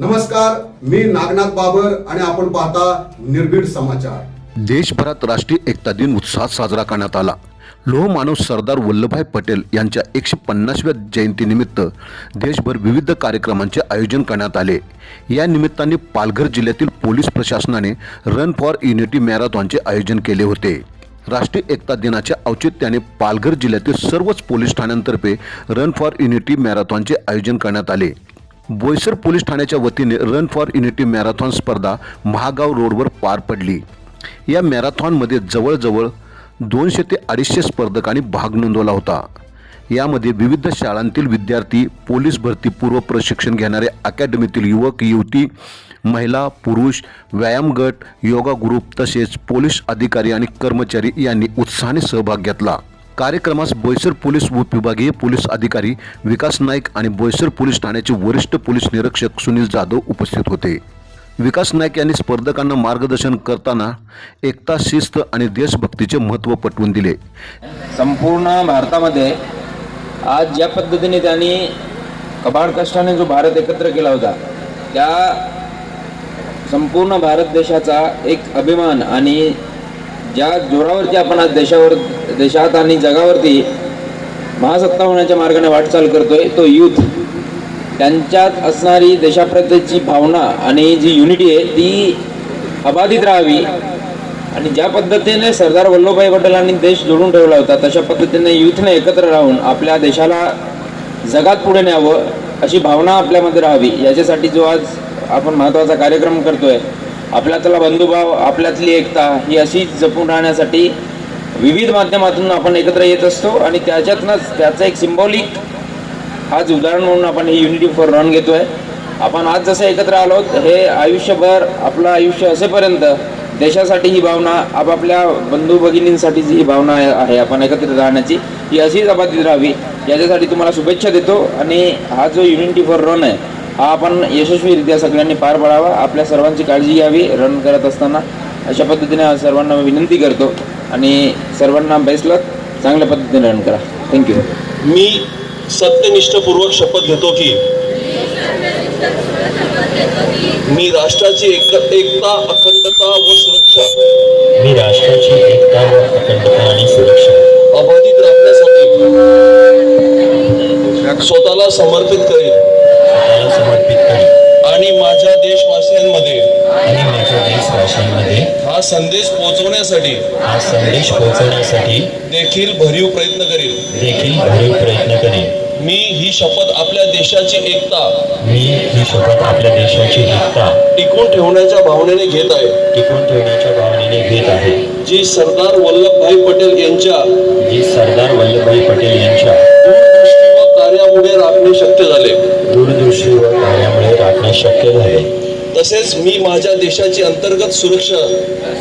नमस्कार मी नागनाथ बाबर आणि आपण पाहता निर्भीड समाचार. देशभरात राष्ट्रीय एकता दिन उत्साहात साजरा करण्यात आला. लोहमानव सरदार वल्लभभाई पटेल यांच्या एकशे पन्नासव्या जयंतीनिमित्त देशभर विविध कार्यक्रमांचे आयोजन करण्यात आले. या निमित्ताने पालघर जिल्ह्यातील पोलीस प्रशासनाने रन फॉर युनिटी मॅरेथॉनचे आयोजन केले होते. राष्ट्रीय एकता दिनाच्या औचित्याने पालघर जिल्ह्यातील सर्वच पोलीस ठाण्यांतर्फे रन फॉर युनिटी मॅरेथॉनचे आयोजन करण्यात आले. बोईसर पोलीस ठाण्याच्या वतीने रन फॉर युनिटी मॅरेथॉन स्पर्धा महागाव रोडवर पार पडली. या मॅरेथॉनमध्ये जवळजवळ दोनशे ते अडीचशे स्पर्धकांनी भाग नोंदवला होता. यामध्ये विविध शाळांतील विद्यार्थी पोलीस भरती पूर्व प्रशिक्षण घेणारे अकॅडमीतील युवक युवती महिला पुरुष व्यायाम गट योगा ग्रुप तसेच पोलीस अधिकारी आणि कर्मचारी यांनी उत्साहाने सहभाग घेतला. कार्यक्रमास बोईसर पोलीस उपविभागीय पोलीस अधिकारी विकास नाईक आणि बोईसर पोलीस ठाण्याचे वरिष्ठ पोलीस निरीक्षक सुनील जाधव उपस्थित होते. विकास नाईक यांनी स्पर्धकांना मार्गदर्शन करताना एकता शिस्त आणि देशभक्तीचे महत्त्व पटवून दिले. संपूर्ण भारतामध्ये आज ज्या पद्धतीने त्यांनी कबाड कष्टाने जो भारत एकत्र केला होता त्या संपूर्ण भारत देशाचा एक अभिमान आणि ज्या जोरावरती आपण आज देशावर देशात आणि जगावरती महासत्ता होण्याच्या मार्गाने वाटचाल करतोय तो युथ. त्यांच्यात असणारी देशाप्रतीची भावना आणि जी युनिटी आहे ती अबाधित राहावी. आणि ज्या पद्धतीने सरदार वल्लभभाई पटेलांनी देश जोडून ठेवला होता तशा पद्धतीने युथने एकत्र राहून आपल्या देशाला जगात पुढे न्यावं अशी भावना आपल्यामध्ये राहावी. याच्यासाठी जो आज आपण महत्त्वाचा कार्यक्रम करतोय आपल्यातला बंधुभाव आपल्यातली एकता ही अशी जपून राहण्यासाठी विविध माध्यमातून आपण एकत्र येत असतो आणि त्याच्यातनंच त्याचं एक सिम्बॉलिक आज उदाहरण म्हणून आपण ही युनिटी फॉर रन घेतो आहे आपण आज जसं एकत्र आलो हे आयुष्यभर आपलं आयुष्य असेपर्यंत देशासाठी ही भावना आपापल्या बंधू भगिनींसाठी जी ही भावना आहे- आपण एकत्रित राहण्याची. ही अशीच अबाधित राहावी याच्यासाठी तुम्हाला शुभेच्छा देतो. आणि हा जो युनिटी फॉर रन आहे हा आपण यशस्वीरित्या सगळ्यांनी पार पाडावा. आपल्या सर्वांची काळजी घ्यावी रन करत असताना. अशा पद्धतीने सर्वांना मी विनंती करतो. आणि सर्वांना बेस्ट लक चांगल्या पद्धतीने रन करा. थँक्यू मी सत्यनिष्ठपूर्वक शपथ घेतो की मी राष्ट्राची एक एकता अखंडता व सुरक्षा. मी राष्ट्राची एकता व अखंडता आणि सुरक्षा. अबाधित राखण्यासाठी स्वतःला समर्पित करेन संदेश पोहोचवण्यासाठी हा संदेश पोहोचवण्यासाठी देखील भरीव प्रयत्न करेन. देखील भरीव प्रयत्न करेन. मी ही शपथ आपल्या देशाची एकता मी ही शपथ आपल्या देशाची एकता टिकून ठेवण्याच्या भावनेने घेत आहे. टिकवून ठेवण्याच्या भावनेने घेत आहे. जी सरदार वल्लभभाई पटेल यांच्या जी सरदार वल्लभभाई पटेल यांच्या दूरदृष्टी व कार्यामुळे राखणे शक्य झाले. दूरदृष्टी व कार्यामुळे राखणे शक्य झाले. तसेच मी माझ्या देशाची अंतर्गत सुरक्षा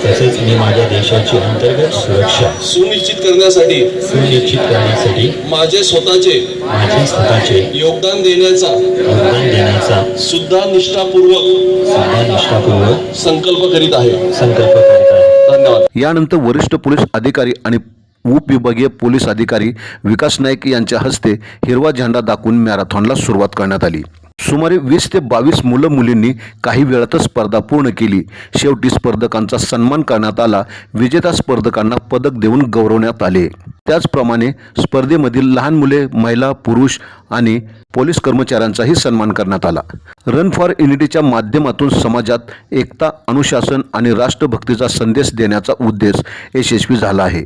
तसेच मी माझ्या देशाची अंतर्गत सुरक्षा सुनिश्चित करण्यासाठी सुनिश्चित करण्यासाठी माझे स्वतःचे माझे स्वतःचे योगदान देण्याचा योगदान देण्याचा सुद्धा निष्ठापूर्वक सुद्धा निष्ठापूर्वक संकल्प करीत आहे. संकल्प करीत आहे. धन्यवाद. यानंतर वरिष्ठ पोलीस अधिकारी आणि उपविभागीय पोलीस अधिकारी विकास नाईक यांच्या हस्ते हिरवा झेंडा दाखवून मॅरेथॉनला सुरुवात करण्यात आली. सुमारे वीस ते बावीस मुलं मुलींनी काही वेळातच स्पर्धा पूर्ण केली. शेवटी स्पर्धकांचा सन्मान करण्यात आला. विजेता स्पर्धकांना पदक देऊन गौरवण्यात आले. त्याचप्रमाणे स्पर्धेमधील लहान मुले महिला पुरुष आणि पोलीस कर्मचाऱ्यांचाही सन्मान करण्यात आला. रन फॉर युनिटीच्या माध्यमातून समाजात एकता अनुशासन आणि राष्ट्रभक्तीचा संदेश देण्याचा उद्देश यशस्वी झाला आहे.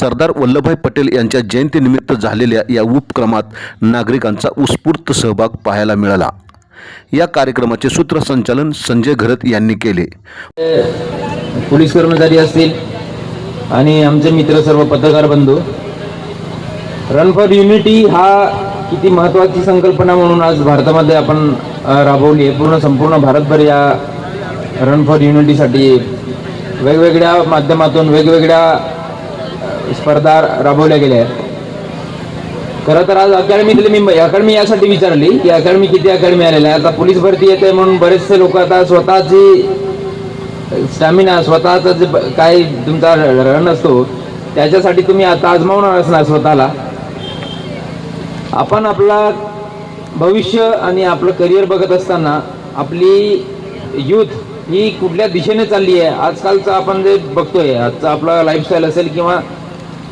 सरदार वल्लभभाई पटेल यांच्या जयंतीनिमित्त झालेल्या या उपक्रमात नागरिकांचा उत्स्फूर्त सहभाग पाहायला मिळाला. या कार्यक्रमाचे सूत्रसंचालन संजय घरत यांनी केले. पोलीस कर्मचारी असतील आणि आमचे मित्र सर्व पत्रकार बंधू रन फॉर युनिटी हा किती महत्त्वाची संकल्पना म्हणून आज भारतामध्ये आपण राबवली आहे. पूर्ण संपूर्ण भारतभर या रन फॉर युनिटीसाठी वेगवेगळ्या माध्यमातून वेगवेगळ्या स्पर्धा राबवल्या गेल्या आहेत. खरं तर आज अकॅडमीतली मी अकॅडमी यासाठी विचारली की अकॅडमी किती अकॅडमी आलेल्या आहे आता पोलीस भरती येते म्हणून बरेचसे लोक आता स्वतःची स्टॅमिना स्वतःचा जे काही तुमचा रन असतो त्याच्यासाठी तुम्ही आता आजमावणार असणार स्वतःला. आपण आपला भविष्य आणि आपलं करिअर बघत असताना आपली यूथ ही कुठल्या दिशेने चालली आहे आजकालचं आपण जे बघतोय आजचं आपला लाईफस्टाईल असेल किंवा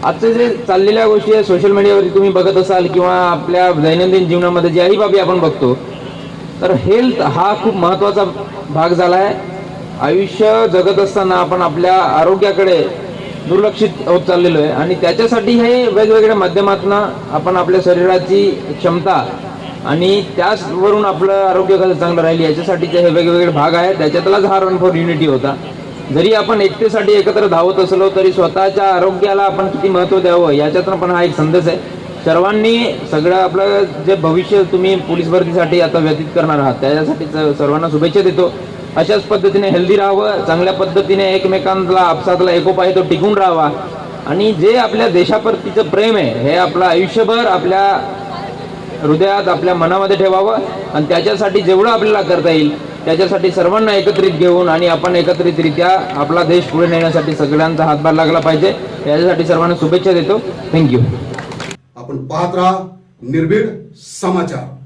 आजचं जे चाललेल्या गोष्टी आहे सोशल मीडियावरती तुम्ही बघत असाल किंवा आपल्या दैनंदिन जीवनामध्ये ज्याही बाबी आपण बघतो तर हेल्थ हा खूप महत्त्वाचा भाग झाला आहे. आयुष्य जगत असताना आपण आपल्या आरोग्याकडे दुर्लक्षित होत चाललेलो आहे. आणि त्याच्यासाठी हे वेगवेगळ्या माध्यमातून आपण आपल्या शरीराची क्षमता आणि त्याचवरून आपलं आरोग्य कसं चांगलं राहील याच्यासाठीचे हे वेगवेगळे भाग आहेत. त्याच्यातलाच हा रन फॉर युनिटी होता. जरी आपण एकतेसाठी एकत्र धावत असलो तरी स्वतःच्या आरोग्याला आपण किती महत्त्व द्यावं याच्यातून पण हा एक संदेश आहे. सर्वांनी सगळं आपलं जे भविष्य तुम्ही पोलीस भरतीसाठी आता व्यतीत करणार आहात त्याच्यासाठी सर्वांना शुभेच्छा देतो. अशाच पद्धतीने हेल्दी राहावं चांगल्या पद्धतीने एकमेकांना आपसातला एकोपा आहे तो टिकून राहावा. आणि जे आपल्या देशाप्रतीचं प्रेम आहे हे आपलं आयुष्यभर आपल्या हृदयात आपल्या मनामध्ये ठेवावं आणि त्याच्यासाठी जेवढं आपल्याला करता येईल त्याच्यासाठी सर्वांना एकत्रित घेऊन आणि आपण एकत्रितरित्या आपला देश पुढे नेण्यासाठी सगळ्यांचा हातभार लागला पाहिजे. याच्यासाठी सर्वांना शुभेच्छा देतो. थँक्यू आपण पाहत राहा निर्भीड समाचार.